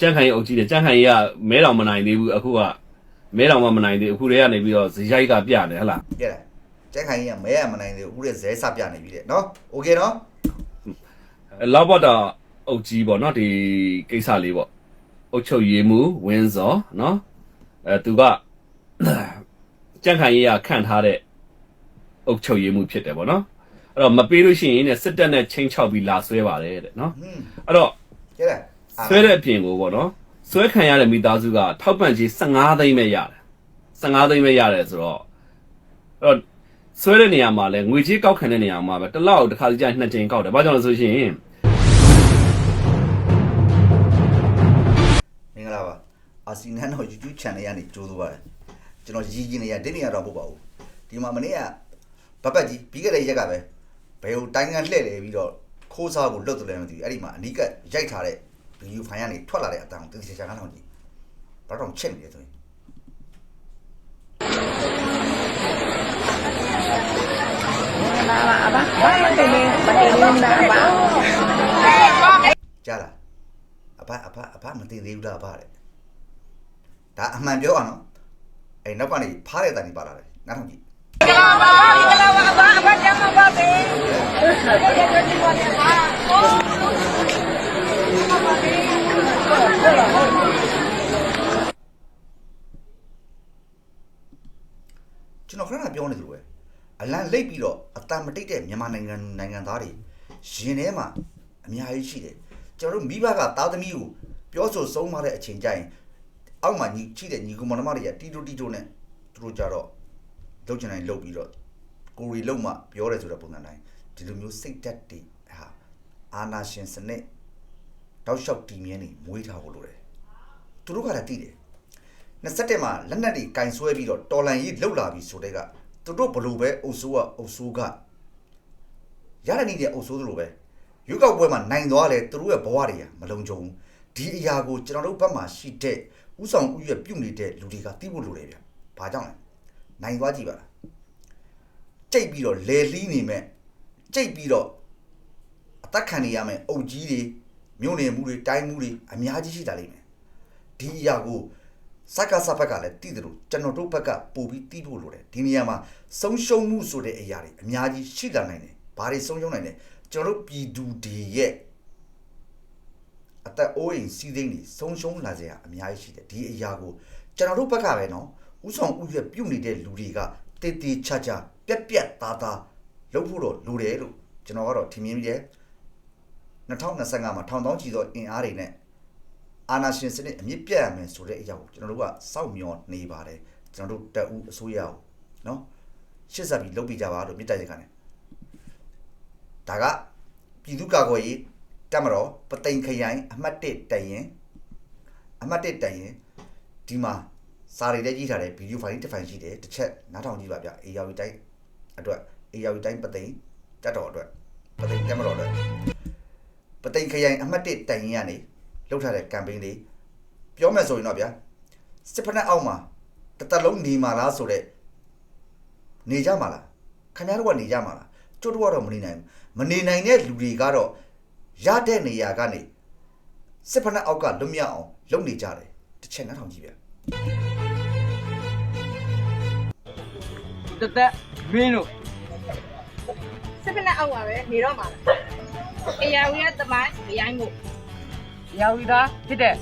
ကြက်ခိုင်အုပ်ကြီးတယ်ကြက်ခိုင်ကြီးကမဲတော်မနိုင်သေးဘူးအခုကမဲတော်မမနိုင်သေးဘူးအခုတည်းကနေပြီးတော့ဇရိုက်ကပြတယ်ဟဟလား ကြက်လားကျက်ခိုင်ကြီးကမဲရမနိုင်သေးဘူးအခုတဲ့ဇဲစပြနေပြီတဲ့နော်โอเคနော် လောက်ဘော့တာအုပ်ကြီးပေါ့နော်ဒီကိစ္စလေးပေါ့အုပ်ချုပ်ရေးမှုဝင်းစောနော်အဲသူကကြက်ခိုင်ကြီးကခန့်ထားတဲ့အုပ်ချုပ်ရေးမှုဖြစ်တယ်ပေါ့နော်အဲ့တော့မပေးလို့ရှိရင်ねစစ်တပ်နဲ့ချင်းချောက်ပြီးလာဆွဲပါတယ်တဲ့နော် ဟွန်း အဲ့တော့ ကြက်လား ဆွဲတဲ့အပြင်ကိုပေါ့နော်ဆွဲခံရတဲ့မိသားစုကထောက်ပံ့ကြီး15သိန်းပဲရတယ်15သိန်းပဲရတယ်ဆိုတော့အဲ့တော့ဆွဲတဲ့နေရာမှာလဲငွေကြေးကောက်ခံတဲ့နေရာမှာပဲတစ်လောက်တစ်ခါစီကျရင်နှစ်ကြိမ်ကောက်တယ်ဘာကြောင့်လဲဆိုရှင်မင်္ဂလာပါအာစီနန်တော့ YouTube channel ကနေကြိုးစိုးပါတယ်ကျွန်တော်ရည်ကြီးနေရဒီနေရာတော့မဟုတ်ပါဘူးဒီမှာမနေ့ကဘတ်ပတ်ကြီးပြီးခဲ့တဲ့ရက်ကပဲဘယ်ဟိုတိုင်းကန်လှည့်လေပြီးတော့ခိုးစားကိုလွတ်တယ်လည်းမသိဘူးအဲ့ဒီမှာအနီးကရိုက်ထားတဲ့ ဗီဒီယိုဖိုင်ကနေထွက်လာတဲ့အတန်းကိုသိချာချာနားထောင်ကြည့်ဘာတော့ချက်နေတယ်ဆိုရင်လာပါအဘဘာမတင်နေမတင်နေနာပါကြားလားအဖအဖအဖမသိသေးဘူးလားအဖတဲ့ဒါအမှန်ပြောရအောင်အဲ့နောက်ကနေဖားတဲ့တန်ကြီးပါလာတယ်နားထောင်ကြည့်လာပါလာပါအဘအဘကျမပါစေ ကျွန်တော်ခဏခဏပြောနေသလိုပဲအလံလိတ်ပြီးတော့အတန်မတိတ်တဲ့မြန်မာနိုင်ငံနိုင်ငံသားတွေရင်ထဲမှာအများကြီးရှိတယ်ကျွန်တော်တို့မိဘကသားသမီးကိုပြောဆိုဆုံးမတဲ့အချိန်ကျရင်အောက်မှာညီချိတဲ့ညီကောင်မတော်မတွေကတီတိုတီတိုနဲ့သူတို့ကြတော့လုတ်ချင်တိုင်းလုတ်ပြီးတော့ကိုရီလုံမှပြောတယ်ဆိုတဲ့ပုံစံတိုင်းဒီလိုမျိုးစိတ်တက်တွေဟာအာနာရှင်စနစ် တောက်လျှောက်တီမြင်းနေမွေးထားဖို့လိုတယ်သူတို့ကလည်းတည်တယ်27မှာလက်နက်တွေကင်ဆွဲပြီးတော့တော်လန်ကြီးလှုပ်လာပြီဆိုတဲ့ကသူတို့ဘလို့ပဲအုပ်ဆိုးကအုပ်ဆိုးကရတဲ့နေ့တဲ့အုပ်ဆိုးသလိုပဲရွေးကောက်ပွဲမှာနိုင်သွားလဲသူတို့ရဲ့ဘဝတွေကမလုံခြုံဘူးဒီအရာကိုကျွန်တော်တို့ဘက်မှာရှိတဲ့ဥဆောင်ဥရွက်ပြုတ်နေတဲ့လူတွေကသိဖို့လိုတယ်ဗျ။ဘာကြောင့်လဲ။နိုင်သွားကြည့်ပါလား။ကြိတ်ပြီးတော့လေလီးနေမဲ့ကြိတ်ပြီးတော့အသက်ခံနေရမယ်အုပ်ကြီးတွေ မြို့နယ်မှုတွေတိုင်းမှုတွေအများကြီးရှိတာလိမ့်မယ်။ဒီအရာကိုစက္ကစဘက်ကလည်းတည်တယ်လို့ကျွန်တော်တို့ဘက်ကပို့ပြီးတည်ဖို့လိုတယ်ဒီနေရာမှာဆုံးရှုံးမှုဆိုတဲ့အရာတွေအများကြီးရှိလာနိုင်တယ်ဘာတွေဆုံးရှုံးနိုင်လဲကျွန်တော်တို့ပြည်သူတွေရဲ့အသက်အိုးအိမ်စီးစိမ်တွေဆုံးရှုံးလာစရာအများကြီးရှိတယ်ဒီအရာကိုကျွန်တော်တို့ဘက်ကပဲနော်ဥဆောင်ဥရွက်ပြုတ်နေတဲ့လူတွေကတည်တည်ချာချာပြက်ပြက်သားသားလုပ်ဖို့တော့လိုတယ်လို့ကျွန်တော်ကတော့ထင်မြင်ပြီးတယ် 2025မှာထောင်တောင်းချီသောအင်အားတွေနဲ့အာနာရှင်စနစ်အမြင့်ပြတ်ရမယ်ဆိုတဲ့အရာကိုကျွန်တော်တို့ကစောင့်မျှော်နေပါတယ်ကျွန်တော်တို့တက်ဦးအစိုးရအောင်နော်ရှစ်ဆက်ပြီးလုပ်ပြကြပါလို့မြစ်တိုက်ရခါနဲ့ဒါကပြည်သူ့ကာကွယ်ရေးတက်မတော်ပသိမ်ခရိုင်အမှတ်1တိုင်ရင်အမှတ်1တိုင်ရင်ဒီမှာစာရီတဲ့ကြီးထားတဲ့ဗီဒီယိုဖိုင်တစ်ဖိုင်ရှိတယ်တစ်ချက်နားထောင်ကြည့်ပါဗျအေယာဝီတိုင်းအတွက်အေယာဝီတိုင်းပသိမ်တက်တော်အတွက်ပသိမ်တက်မတော်အတွက် ပသိမ်ခရိုင်အမှတ်1တိုင်ရင်ကနေလုပ်ထားတဲ့ campaign လေးပြောမယ်ဆိုရင်တော့ဗျာစစ်ဖက်နဲ့အောက်မှာတစ်သက်လုံးနေမှာလားဆိုတော့နေကြမှာလားခင်ဗျားတို့ကနေကြမှာလားကျို့တို့ကတော့မနေနိုင်ဘူးမနေနိုင်တဲ့လူတွေကတော့ရတဲ့နေရာကနေစစ်ဖက်နဲ့အောက်ကလွတ်မြောက်အောင်လုပ်နေကြတယ်တစ်ချက်နှထောင်ကြည့်ဗျာတသက်မင်းတို့စစ်ဖက်နဲ့အောက်ပါပဲနေတော့မှာ အေယာဝီကတမိုင်းရိုင်းမှုရာဝီသားဖြစ်တဲ့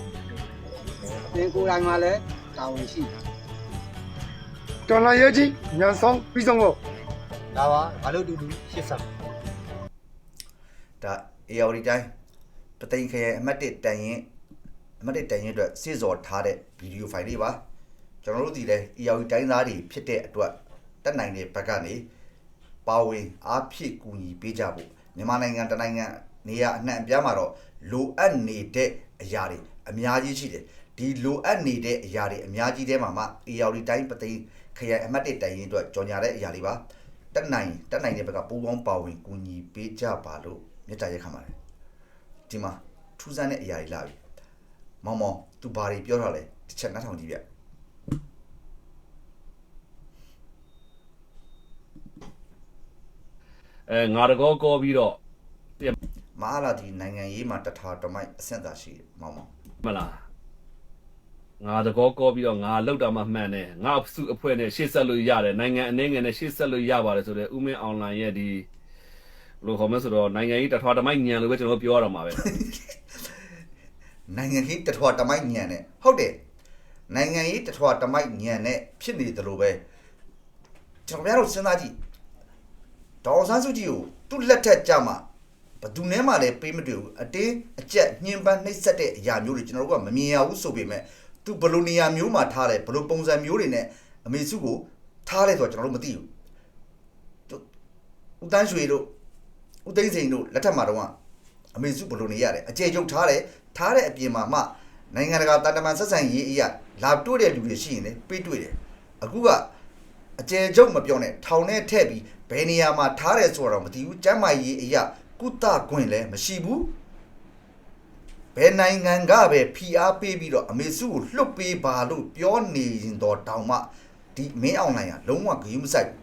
သင်ကိုယ်တိုင်မှာလည်းတာဝန်ရှိတယ်တော်လာရဲ့ကြီးညံဆောင်ပြီးဆုံးဖို့။ဒါပါဘာလို့တူတူရှစ်ဆက်ဒါ AR တိုင်းပသိမ်ခရိုင်အမှတ်1တန်ရင်အမှတ်1တန်ရင်အတွက်စေစော်ထားတဲ့ဗီဒီယိုဖိုင်လေးပါကျွန်တော်တို့ဒီလဲ AR တိုင်းသားတွေဖြစ်တဲ့အတွက်တက်နိုင်တဲ့ဘက်ကနေပါဝင်အားဖြည့်ကူညီပေးကြဖို့ မြန်မာနိုင်ငံတနိုင်ငံနေရာအနှံ့အပြားမှာတော့လိုအပ်နေတဲ့အရာတွေအများကြီးရှိတယ်ဒီလိုအပ်နေတဲ့အရာတွေအများကြီးတဲမှာမှ AR တိုင်းပသိမ်ခရိုင်အမှတ်1တန်ရင်အတွက်ကြော်ညာတဲ့အရာလေးပါတက်နိုင်တက်နိုင်တဲ့ဘက်ကပူးပေါင်းပါဝင်ကူညီပေးကြပါလို့မြတ်တာရက်ခံပါတယ်ဒီမှာထူးဆန်းတဲ့အရာတွေလာပြီမောင်မောင်သူဘာတွေပြောထားလဲတစ်ချက်နှားထောင်ကြည့်ဗျ အဲငါတကောကောပြီးတော့မအားလာဒီနိုင်ငံရေးမှာတထားတမိုက်အဆင့်သာရှိတယ်မောင်မောင်မလားငါတကောကောပြီးတော့ငါလောက်တာမှမှန်တယ်ငါစုအဖွဲ့နဲ့ရှေ့ဆက်လို့ရတယ်နိုင်ငံအနေငယ်နဲ့ရှေ့ဆက်လို့ရပါတယ်ဆိုတော့ဥမင်းအွန်လိုင်းရဲ့ဒီဘယ်လိုခေါ်မလဲဆိုတော့နိုင်ငံရေးတထွားတမိုက်ညံလို့ပဲကျွန်တော်ပြောရတော့မှာပဲနိုင်ငံရေးတထွားတမိုက်ညံနဲ့ဟုတ်တယ်နိုင်ငံရေးတထွားတမိုက်ညံနဲ့ဖြစ်နေတယ်လို့ပဲကျွန်တော်များတို့စဉ်းစားကြည့် ဒေါ်အောင်ဆန်းစုကြည်ကိုသူ့လက်ထက်ကြမှာဘယ်သူနဲ့မှလည်းပေးမတွေ့ဘူးအတင်းအကျက်ညှဉ်းပန်းနှိပ်စက်တဲ့အရာမျိုးတွေကျွန်တော်တို့ကမမြင်ရဘူးဆိုပေမဲ့သူဘယ်လိုနေရာမျိုးမှာထားတယ်ဘယ်လိုပုံစံမျိုးတွေနဲ့အမေစုကိုထားလဲဆိုတော့ကျွန်တော်တို့မသိဘူးသူဦးတန်းရွှေတို့ဦးသိန်းစိန်တို့လက်ထက်မှာတော့အမေစုဘယ်လိုနေရတယ်အကျေကျုပ်ထားတယ်ထားတဲ့အပြင်မှာမှနိုင်ငံတကာတန်တမန်ဆက်ဆံရေးအရာလာတွေ့တဲ့လူတွေရှိရင်လည်းပေးတွေ့တယ်အခုကအကျေကျုပ်မပြောနဲ့ထောင်ထဲထည့်ပြီး ဘယ်နေရာမှာထားတယ်ဆိုတော့မသိဘူးကျမ်းမာရေးအရာကုသခွင့်လည်းမရှိဘူးဘယ်နိုင်ငံကပဲဖိအားပေးပြီးတော့အမေစုကိုလှုပ်ပေးပါလို့ပြောနေရင်တော့တောင်မှဒီမင်းအောင်နိုင်ကလုံးဝဂရုမစိုက်ဘူး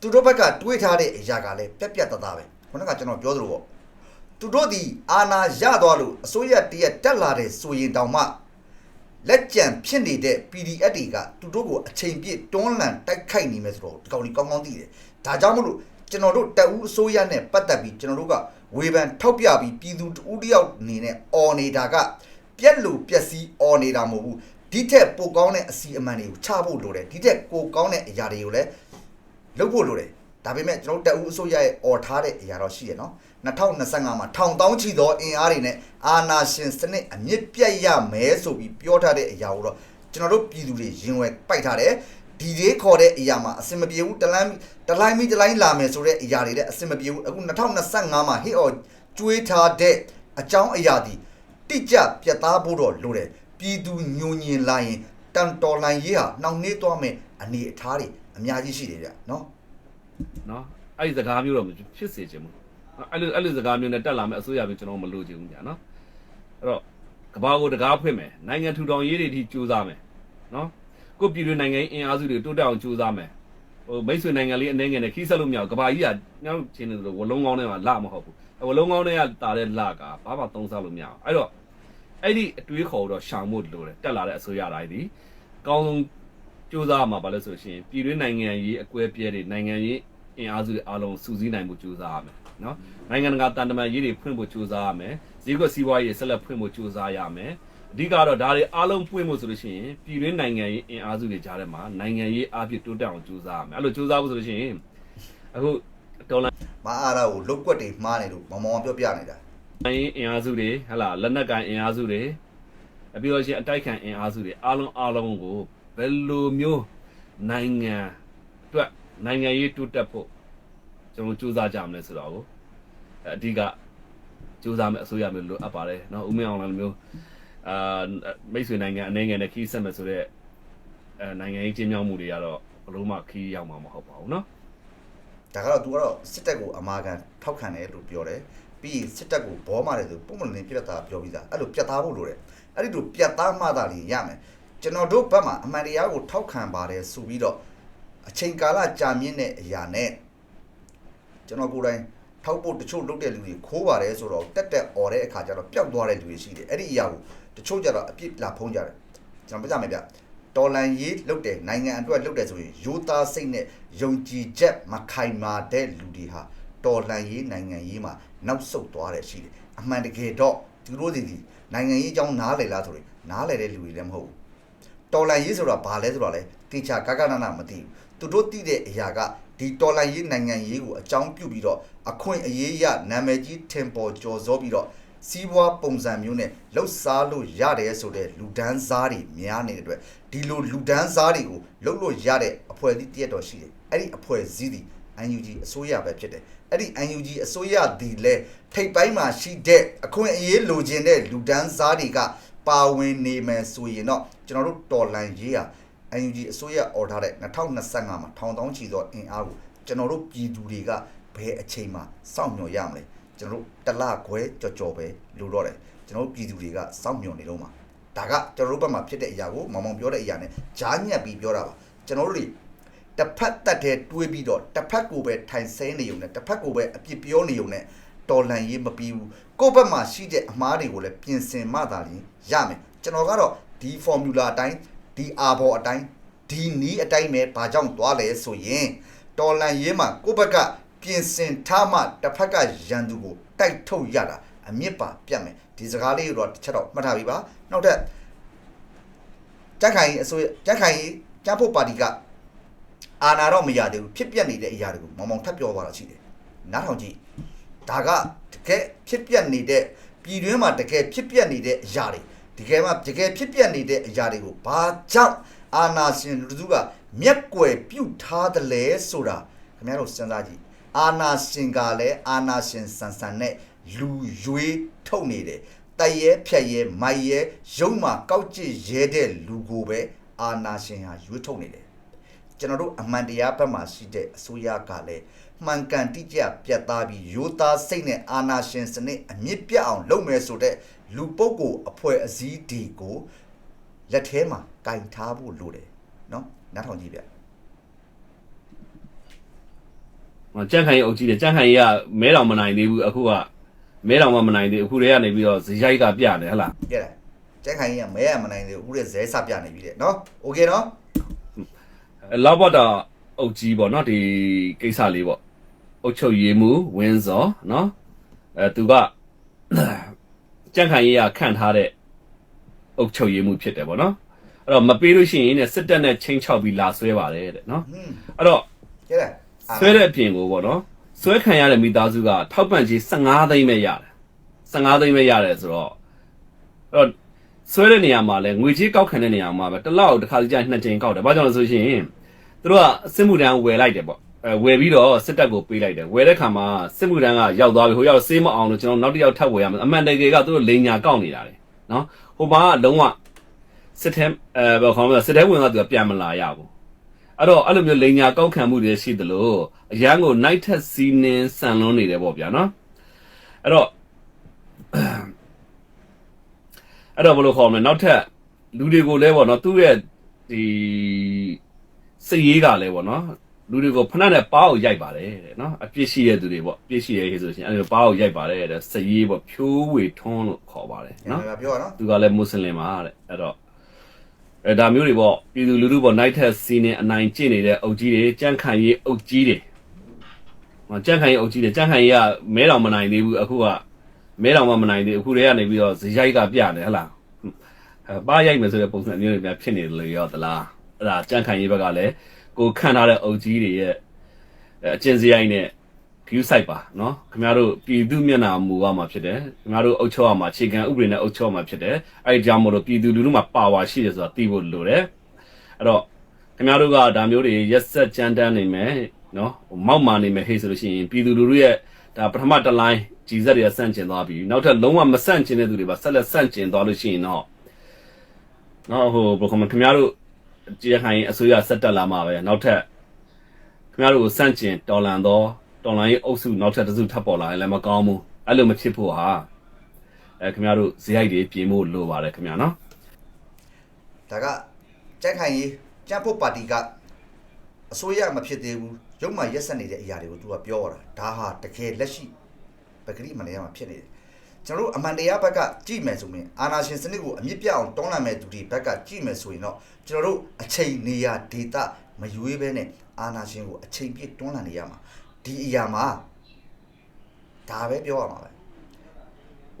သူတို့ဘက်ကတွေးထားတဲ့အရာကလည်းပြက်ပြက်တသားပဲခုနကကျွန်တော်ပြောသလိုပေါ့သူတို့ဒီအာနာရသွားလို့အစိုးရတရက်တက်လာတဲ့ဆိုရင်တောင်မှလက်ကြံဖြစ်နေတဲ့ PDF တွေကသူတို့ကိုအချိန်ပြည့်တွန်းလှန်တိုက်ခိုက်နေမယ်ဆိုတော့ဒီကောင်ကြီးကောင်းကောင်းသိတယ် ဒါကြောင့်မလို့ကျွန်တော်တို့တက်ဦးအစိုးရနဲ့ပတ်သက်ပြီးကျွန်တော်တို့ကဝေဖန်ထောက်ပြပြီးပြည်သူတဦးတယောက်အနေနဲ့အော်နေတာကပြက်လို့ပြက်စီးအော်နေတာမဟုတ်ဘူးဒီထက်ပိုကောင်းတဲ့အစီအမံတွေကိုချဖို့လိုတယ်ဒီထက်ကိုကောင်းတဲ့အရာတွေကိုလည်းလုပ်ဖို့လိုတယ်ဒါပေမဲ့ကျွန်တော်တို့တက်ဦးအစိုးရရဲ့អော်ထားတဲ့အရာတော့ရှိရနော်2025မှာထောင်တောင်းချီသောအင်အားတွေနဲ့အာနာရှင်စနစ်အမြင့်ပြတ်ရမယ်ဆိုပြီးပြောထားတဲ့အရာကိုတော့ကျွန်တော်တို့ပြည်သူတွေရင်ဝယ်ပိုက်ထားတယ် ဒီလေးခေါ်တဲ့အရာမှာအစင်မပြေဘူးတလန်းတလိုင်းမီတလိုင်းလာမယ်ဆိုတဲ့အရာတွေလည်းအစင်မပြေဘူးအခု2025မှာဟစ်အော်ကျွေးထားတဲ့အကြောင်းအရာဒီတိကျပြတ်သားဖို့တော့လိုတယ်ပြည်သူညိုညင်လာရင်တန်တော်လိုင်းရေးဟာနှောင့်နှေးသွားမယ်အနေအထားတွေအများကြီးရှိတယ်ဗျနော်နော်အဲ့ဒီစကားမျိုးတော့မဖြစ်စေချင်ဘူးအဲ့လိုအဲ့လိုစကားမျိုးနဲ့တက်လာမဲ့အစိုးရမျိုးကျွန်တော်မလို့ချင်ဘူးညာနော်အဲ့တော့ကဘာကိုတကားဖွင့်မယ်နိုင်ငံထူထောင်ရေးတွေထိကြိုးစားမယ်နော် ကိုပြည်တွင်းနိုင်ငံအင်အားစုတွေတိုးတက်အောင်ကြိုးစားမယ်ဟိုမိတ်ဆွေနိုင်ငံလေးအနေငယ်နဲ့ခီးဆက်လို့မရဘူးကဘာကြီးကညောင်းချင်းနေလို့ဝလုံးကောင်းထဲမှာလမဟုတ်ဘူးဝလုံးကောင်းထဲကတာတဲ့လကဘာမှသုံးစားလို့မရအောင်အဲ့တော့အဲ့ဒီအတွေးခေါ်တော့ရှောင်ဖို့လိုတယ်တက်လာတဲ့အစိုးရတိုင်းဒီအကောင်းဆုံးကြိုးစားမှာဘာလဲဆိုရှင်ပြည်တွင်းနိုင်ငံရေးအကွဲပြဲတွေနိုင်ငံရေးအင်အားစုတွေအားလုံးစုစည်းနိုင်မှုကြိုးစားရမယ်နော်နိုင်ငံတကာတန်တမာရေးတွေဖွင့်ဖို့ကြိုးစားရမယ် ဈေးကွက်စီးပွားရေးဆက်လက်ဖွင့်ဖို့ကြိုးစားရမယ်အဓိကတော့ဒါတွေအားလုံးပွင့်ဖို့ဆိုလို့ရှိရင်ပြည်တွင်းနိုင်ငံရေးအင်အားစုတွေကြားထဲမှာနိုင်ငံရေးအပြည့်တိုးတက်အောင်ကြိုးစားရမယ်အဲ့လိုကြိုးစားဖို့ဆိုလို့ရှိရင်အခုဒေါ်လာမအားရကိုလုတ်ကွက်တွေမှားနေလို့မောင်မောင်ပြောပြနေတာနိုင်ငံရေးအင်အားစုတွေဟလာလက်နက်ကန်အင်အားစုတွေအပြီးတော့ရှင်အတိုက်ခံအင်အားစုတွေအားလုံးအားလုံးကိုဘယ်လိုမျိုးနိုင်ငံအတွက်နိုင်ငံရေးတိုးတက်ဖို့ကျွန်တော်ကြိုးစားကြမလဲဆိုတော့ကိုအဓိက ကြိုးစားမယ်အစိုးရမျိုးလိုအပ်ပါတယ်เนาะဦးမင်းအောင်လိုမျိုးအာမိတ်ဆွေနိုင်ငံအနေငယ်နဲ့ခီးဆက်မယ်ဆိုတော့အဲနိုင်ငံရေးချင်းမြောက်မှုတွေကတော့ဘလို့မှခီးရောက်မှာမဟုတ်ပါဘူးเนาะ ဒါကတော့ तू ကတော့စစ်တပ်ကိုအမာခံထောက်ခံတယ်လို့ပြောတယ်ပြီးရင်စစ်တပ်ကိုဘောမာတယ်ဆိုပုံမလင်းပြတ်သားပြောပြီးသားအဲ့လိုပြတ်သားဖို့လိုတယ်အဲ့ဒီလိုပြတ်သားမှသာလျှင်ရမယ်ကျွန်တော်တို့ဘက်မှာအမှန်တရားကိုထောက်ခံပါတယ်ဆိုပြီးတော့အချိန်ကာလကြာမြင့်တဲ့အရာနဲ့ကျွန်တော်ကိုယ်တိုင် ထောက်ဖို့တချို့လုပ်တဲ့လူတွေခိုးပါတယ်ဆိုတော့တက်တက်អော်တဲ့အခါကျတော့ပျောက်သွားတဲ့လူတွေရှိတယ်အဲ့ဒီအရာကိုတချို့ကျတော့အပြစ်လာဖုံးကြတယ်ကျွန်တော်ပြကြမယ်ဗျတော်လန်ရေးလုပ်တယ်နိုင်ငံအတွက်လုပ်တယ်ဆိုရင်ယူသားစိတ်နဲ့ယုံကြည်ချက်မခိုင်မာတဲ့လူတွေဟာတော်လန်ရေးနိုင်ငံရေးမှာနောက်ဆုတ်သွားတယ်ရှိတယ်အမှန်တကယ်တော့သူတို့တွေဒီနိုင်ငံရေးအကြောင်းနားလည်လားဆိုရင်နားလည်တဲ့လူတွေလည်းမဟုတ်ဘူးတော်လန်ရေးဆိုတာဘာလဲဆိုတော့လေတေချာဂဂနနာမသိဘူးသူတို့သိတဲ့အရာက ဒီတော်လန်ရေးနိုင်ငံရေးကိုအကြောင်းပြုပြီးတော့အခွင့်အရေးရနာမည်ကြီးထင်ပေါ်ကျော်စောပြီးတော့စီးပွားပုံစံမျိုးနဲ့လှုပ်ရှားလို့ရတယ်ဆိုတဲ့လူဒန်းစားတွေများနေတဲ့အတွက်ဒီလိုလူဒန်းစားတွေကိုလှုပ်လို့ရတဲ့အဖွဲ့အစည်းတရက်တော်ရှိတယ်အဲ့ဒီအဖွဲ့အစည်းဒီ UNG အစိုးရပဲဖြစ်တယ်အဲ့ဒီ UNG အစိုးရဒီလဲထိပ်ပိုင်းမှာရှိတဲ့အခွင့်အရေးလိုချင်တဲ့လူဒန်းစားတွေကပါဝင်နေမယ်ဆိုရင်တော့ကျွန်တော်တို့တော်လန်ရေးဟာ UNG အစိုးရအော်ထားတဲ့2025မှာထောင်တောင်းချီသောအင်အားကိုကျွန်တော်တို့ပြည်သူတွေကဘယ်အချိန်မှာစောင့်မျှော်ရမလဲကျွန်တော်တို့တစ်လခွဲကြော်ကြော်ပဲလိုတော့တယ်ကျွန်တော်တို့ပြည်သူတွေကစောင့်မျှော်နေတော့မှာဒါကကျွန်တော်တို့ဘက်မှာဖြစ်တဲ့အရာကိုမောင်မောင်ပြောတဲ့အရာနဲ့ဂျားညက်ပြီးပြောတာပါကျွန်တော်တို့တွေတစ်ဖက်တက်တဲ့တွေးပြီးတော့တစ်ဖက်ကိုပဲထိုင်ဆဲနေုံနဲ့တစ်ဖက်ကိုပဲအပြစ်ပြောနေုံနဲ့တော်လန်ရေးမပြီးဘူးကိုယ့်ဘက်မှာရှိတဲ့အမှားတွေကိုလည်းပြင်ဆင်မှသာလျှင်ရမယ်ကျွန်တော်ကတော့ဒီ formula အတိုင်း ဒီ R ဘောအတိုင်းဒီနီးအတိုင်းပဲဘာကြောင့်သွားလဲဆိုရင်တော်လန်ရေးမှာကိုယ့်ဘက်ကပြင်ဆင်ထားမှတစ်ဖက်ကရန်သူကိုတိုက်ထုတ်ရတာအမြင့်ပါပြတ်မယ်ဒီစကားလေးကိုတော့တစ်ချက်တော့မှတ်ထားပြီပါနောက်ထပ်ကြက်ခိုင်အစိုးရကြက်ခိုင်ကြက်ဖို့ပါတီကအာနာတော့မရသေးဘူးဖြစ်ပြက်နေတဲ့အရာတွေကိုမောင်မောင်ထပ်ပြောသွားတာရှိတယ်နားထောင်ကြည့်ဒါကတကယ်ဖြစ်ပျက်နေတဲ့ပြည်တွင်းမှာတကယ်ဖြစ်ပျက်နေတဲ့အရာတွေ တကယ်မှတကယ်ဖြစ်ပျက်နေတဲ့အရာတွေကိုဘာကြောင့်အာနာရှင်လူသူကမျက်ကွယ်ပြုတ်ထားတယ်လဲဆိုတာခင်ဗျားတို့စဉ်းစားကြည့်အာနာရှင်ကလည်းအာနာရှင်ဆန်ဆန်နဲ့လူရွေးထုတ်နေတယ်တရဲဖြက်ရဲမိုက်ရဲရုံမှာကောက်ကျစ်ရဲတဲ့လူကိုပဲအာနာရှင်ဟာရွေးထုတ်နေတယ်ကျွန်တော်တို့အမှန်တရားဘက်မှာရှိတဲ့အစိုးရကလည်း မှန်ကန်တိကျပြတ်သားပြီးရိုးသားစိတ်နဲ့အာဏာရှင်စနစ်အမြင့်ပြတ်အောင်လုပ်မယ်ဆိုတဲ့လူပုဂ္ဂိုလ်အဖွဲ့အစည်းဒီကိုလက်ထဲမှာကင်ထားဖို့လိုတယ်နော်နားထောင်ကြည့်ဗျ ဟောကြန့်ခိုင်အုပ်ကြီးတယ်ကြန့်ခိုင်ကြီးကမဲတော်မနိုင်သေးဘူးအခုကမဲတော်မှမနိုင်သေးဘူးအခုတည်းကနေပြီးတော့ဇရိုက်ကပြတယ်ဟဟလား ကြည့်လားကျန်းခိုင်ကြီးကမဲရမနိုင်သေးဘူးဦးရဲ့ဇဲစပြနေပြီတဲ့နော်โอเคနော် လောက်ဘော့တာအုပ်ကြီးပေါ့နော်ဒီကိစ္စလေးပေါ့ အုပ်ချုပ်ရေးမှုဝင်းစောနော်အဲသူကကြန့်ခိုင်ကြီးကခန့်ထားတဲ့အုပ်ချုပ်ရေးမှုဖြစ်တယ်ပေါ့နော်အဲ့တော့မပေးလို့ရှိရင်ねစစ်တပ်နဲ့ချင်းချောက်ပြီးလာဆွဲပါတယ်တဲ့နော်ဟွန်းအဲ့တော့ကြည့်လားအာဆွဲတဲ့အပြင်ကိုပေါ့နော်ဆွဲခံရတဲ့မိသားစုကထောက်ပံ့ကြီး15သိန်းပဲရတယ်15သိန်းပဲရတယ်ဆိုတော့အဲ့တော့ဆွဲတဲ့နေရာမှာလဲငွေကြီးကောက်ခံတဲ့နေရာမှာပဲတစ်လောက်တစ်ခါကြိနှစ်ကြိမ်ကောက်တယ်ဘာကြောင့်လဲဆိုရှင်သူတို့ကစစ်မှုတန်းဝယ်လိုက်တယ်ပေါ့အဲ ဝယ်ပြီးတော့စစ်တပ်ကိုပေးလိုက်တယ်ဝယ်တဲ့ခါမှာစစ်မှုတန်းကရောက်သွားပြီဟိုရောက်ဆေးမအောင်လို့ကျွန်တော်နောက်တစ်ယောက်ထပ်ဝယ်ရမယ်အမှန်တကယ်ကသူတို့လိန်ညာကောက်နေတာလေနော်ဟိုမှာကလုံးဝစစ်ထဲအဲဘယ်ခေါ်မလဲစစ်ထဲဝင်ကသူကပြန်မလာရဘူးအဲ့တော့အဲ့လိုမျိုးလိန်ညာကောက်ခံမှုတွေရှိသလိုအရန်ကို night ထက်စီးနင်းဆန်လွန်းနေတယ်ပေါ့ဗျာနော်အဲ့တော့အဲ့တော့ဘယ်လိုခေါ်မလဲနောက်ထပ်လူတွေကိုလည်းပေါ့နော်သူ့ရဲ့ဒီစည်ရေးကလည်းပေါ့နော် လူတွေကိုဖဏနဲ့ပါအောင်ရိုက်ပါတယ်တဲ့နော်အပြစ်ရှိတဲ့သူတွေပေါ့အပြစ်ရှိတဲ့ဟေးဆိုရှင်အဲ့လိုပါအောင်ရိုက်ပါတယ်တဲ့စည်ရေးပေါ့ဖြိုးဝေထွန်းလို့ခေါ်ပါတယ်နော်နော်ပြောရနော်သူကလည်းမွတ်စလင်ပါတဲ့အဲ့တော့အဲဒါမျိုးတွေပေါ့ပြည်သူလူထုပေါ့ night ထက်စီးနေအနိုင်ကျင့်နေတဲ့အုပ်ကြီးတွေကြန့်ခိုင်ရေးအုပ်ကြီးတွေဟောကြန့်ခိုင်ရေးအုပ်ကြီးတွေကြန့်ခိုင်ရေးကမဲတော်မနိုင်သေးဘူးအခုကမဲတော်မှမနိုင်သေးဘူးအခုတည်းကနေပြီးတော့ဇရိုက်ကပြတယ်ဟဟလားအဲပါရိုက်မယ်ဆိုတဲ့ပုံစံမျိုးတွေများဖြစ်နေတယ်လို့ရောသလားအဲ့ဒါကြန့်ခိုင်ရေးဘက်ကလည်း ကိုခံထားတဲ့အုပ်ကြီးတွေရဲ့အကျင့်စရိုက်နဲ့ဂယူဆိုင်ပါနော်ခင်ဗျားတို့ပြည်သူမျက်နှာမူရမှာဖြစ်တယ်ခင်ဗျားတို့အုပ်ချုပ်ရမှာအခြေခံဥပဒေနဲ့အုပ်ချုပ်ရမှာဖြစ်တယ်အဲဒီကြောင့်မို့လို့ပြည်သူလူထုမှာပါဝါရှိတယ်ဆိုတာသိဖို့လိုတယ်အဲ့တော့ခင်ဗျားတို့ကဒါမျိုးတွေရက်ဆက်ကြမ်းတမ်းနေမယ်နော်မောက်မာနေမယ်ဟေ့ဆိုလို့ရှိရင်ပြည်သူလူထုရဲ့ဒါပထမတစ်လိုင်းဂျီဇက်တွေကဆန့်ကျင်သွားပြီနောက်ထပ်လုံးဝမဆန့်ကျင်တဲ့သူတွေပါဆက်လက်ဆန့်ကျင်သွားလို့ရှိရင်တော့နော်ဟိုဘယ်ကောင်ခင်ဗျားတို့ ကြည်ခိုင်အစိုးရဆက်တက်လာမှာပဲနောက်ထပ်ခင်ဗျားတို့ကိုစန့်ကျင်တော်လန်တော့တော်လန်ရေးအုပ်စုနောက်ထပ်တစ်စုထပ်ပေါ်လာရင်လည်းမကောင်းဘူးအဲ့လိုမဖြစ်ဖို့ဟာအဲခင်ဗျားတို့ဇယိုက်တွေပြင်ဖို့လိုပါတယ်ခင်ဗျာနော်ဒါကကြက်ခိုင်ကြီးကြက်ဖို့ပါတီကအစိုးရမဖြစ်သေးဘူးရုံမှရက်ဆက်နေတဲ့အရာတွေကို तू ကပြောတာဒါဟာတကယ်လက်ရှိပဂရိမန္တရာမှာဖြစ်နေတယ် ကျွန်တော်တို့အမှန်တရားဘက်ကကြည့်မယ်ဆိုရင်အာနာရှင်စနစ်ကိုအမြင့်ပြတ်အောင်တောင်းလန့်မဲ့သူတွေဘက်ကကြည့်မယ်ဆိုရင်တော့ကျွန်တော်တို့အချိန်နေရဒေတာမရွေးဘဲနဲ့အာနာရှင်ကိုအချိန်ပြည့်တွန်းလှန်နေရမှာဒီအရာမှာဒါပဲပြောရမှာပဲ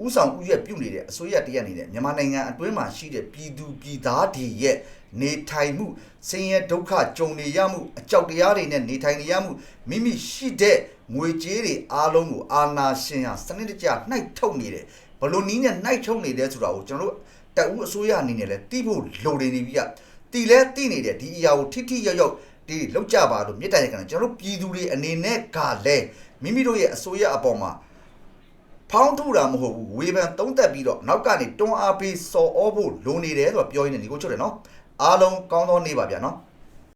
ဥဆောင်ဥရက်ပြုတ်နေတဲ့အစိုးရတရက်နေတဲ့မြန်မာနိုင်ငံအတွင်းမှာရှိတဲ့ပြည်သူပြည်သားတွေရဲ့နေထိုင်မှုဆင်းရဲဒုက္ခကြုံနေရမှုအကြောက်တရားတွေနဲ့နေထိုင်နေရမှုမိမိရှိတဲ့ငွေကြေးတွေအားလုံးကိုအာနာရှင်ဟာစနစ်တကျနှိုက်ထုတ်နေတယ်ဘလို့နီးနဲ့နှိုက်ထုတ်နေတယ်ဆိုတာကိုကျွန်တော်တို့တက်ဦးအစိုးရအနေနဲ့လည်းသိဖို့လိုနေနေပြီကတီလဲသိနေတယ်ဒီအရာကိုထိထိရောက်ရောက်ဒီလောက်ကြပါလို့မြစ်တိုင်ရကန်ကျွန်တော်တို့ပြည်သူတွေအနေနဲ့ကလည်းမိမိတို့ရဲ့အစိုးရအပေါ်မှာ ဖောင်းထူတာမဟုတ်ဘူးဝေဖန်သုံးသက်ပြီးတော့နောက်ကနေတွန်းအားပေးစော်ဩဖို့လိုနေတယ်ဆိုတော့ပြောရင်းနဲ့ဒီကိုချုပ်တယ်နော်အားလုံးကောင်းသောနေ့ပါဗျာနော်